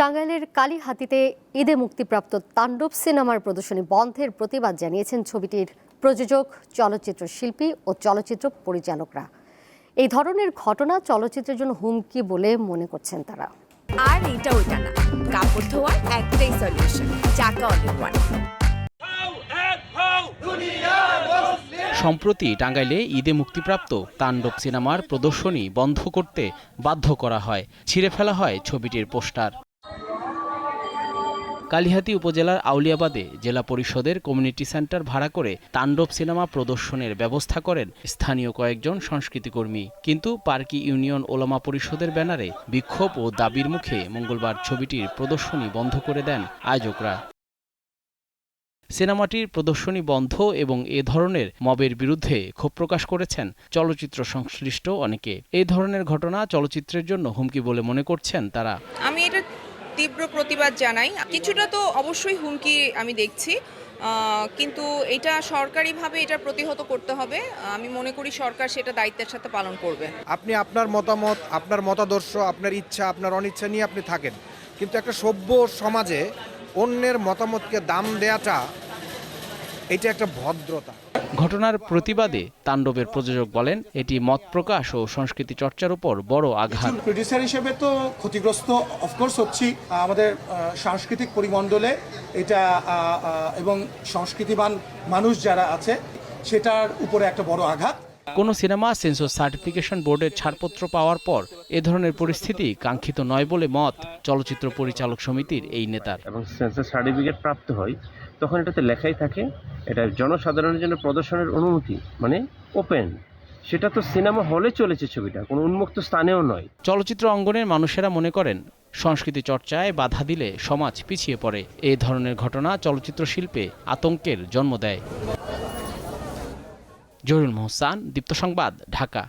টাঙ্গাইলের কালীহাতিতে ঈদে মুক্তিপ্রাপ্ত তাণ্ডব সিনেমার প্রদর্শনী বন্ধের প্রতিবাদ জানিয়েছেন ছবিটির প্রযোজক চলচ্চিত্র শিল্পী ও চলচ্চিত্র পরিচালকরা। এই ধরনের ঘটনা চলচ্চিত্রের জন্য হুমকি বলে মনে করছেন তারা। আর এটা ওইটা না। কাপড় ধোয়ার একটাই সলিউশন চাকা অনেক সম্প্রতি টাঙ্গাইলে ঈদে মুক্তিপ্রাপ্ত তাণ্ডব সিনেমার প্রদর্শনী বন্ধ করতে বাধ্য করা হয়। ছিঁড়ে ফেলা হয় ছবিটির পোস্টার। কালিহাতী উপজেলার আউলিয়াবাদে জেলা পরিষদের কমিউনিটি সেন্টার ভাড়া করে তাণ্ডব সিনেমা প্রদর্শনের ব্যবস্থা করেন স্থানীয় কয়েকজন সংস্কৃতিকর্মী। কিন্তু পার্কি ইউনিয়ন ওলামা পরিষদের ব্যানারে বিক্ষোভ ও দাবির মুখে মঙ্গলবার ছবিটির প্রদর্শনী বন্ধ করে দেন আয়োজকরা। সিনেমাটির প্রদর্শনী বন্ধ এবং এ ধরনের মবের বিরুদ্ধে ক্ষোভ প্রকাশ করেছেন চলচ্চিত্র সংশ্লিষ্ট অনেকে। এই ধরনের ঘটনা চলচ্চিত্রের জন্য হুমকি বলে মনে করছেন তারা। আমি তীব্র প্রতিবাদ জানাই। কিছুটা তো অবশ্যই হুমকি আমি দেখছি। কিন্তু এটা সরকারিভাবে এটা প্রতিহত করতে হবে। আমি মনে করি সরকার সেটা দায়িত্বের সাথে পালন করবে। আপনি আপনার মতামত, আপনার মতাদর্শ, আপনার ইচ্ছা, আপনার অনিচ্ছা নিয়ে আপনি থাকেন। কিন্তু একটা সভ্য সমাজে অন্যের মতামতকে দাম দেয়াটা, এটা একটা ভদ্রতা। ঘটনার প্রতিবাদে তাণ্ডবের প্রযোজক বলেন, এটি মত প্রকাশ ও সংস্কৃতি চর্চার উপর বড় আঘাত। প্রডিউসার হিসেবে তো ক্ষতিগ্রস্ত অফকোর্স হচ্ছি আমাদের সাংস্কৃতিক পরিমণ্ডলে। এটা এবং সংস্কৃতিবান মানুষ যারা আছে, সেটার উপরে একটা বড় আঘাত। কোনো সিনেমা সেন্সর সার্টিফিকেশন বোর্ডের ছাড়পত্র পাওয়ার পর এ ধরনের পরিস্থিতি কাঙ্ক্ষিত নয় বলে মত চলচ্চিত্র পরিচালক সমিতির এই নেতার। এবং সেন্সর সার্টিফিকেট প্রাপ্ত হয় তখন এটাতে লেখাই থাকে এটা জনসাধারণের জন্য প্রদর্শনের অনুমতি মানে ওপেন। সেটা তো সিনেমা হলে চলেছে ছবিটা কোনো উন্মুক্ত স্থানেও নয়। চলচ্চিত্র অঙ্গনের মানুষেরা মনে করেন সংস্কৃতি চর্চায় বাধা দিলে সমাজ পিছিয়ে পড়ে। এই ধরনের ঘটনা চলচ্চিত্র শিল্পে আতঙ্কের জন্ম দেয়। জহিরুল মোহসান দীপ্ত সংবাদ ঢাকা।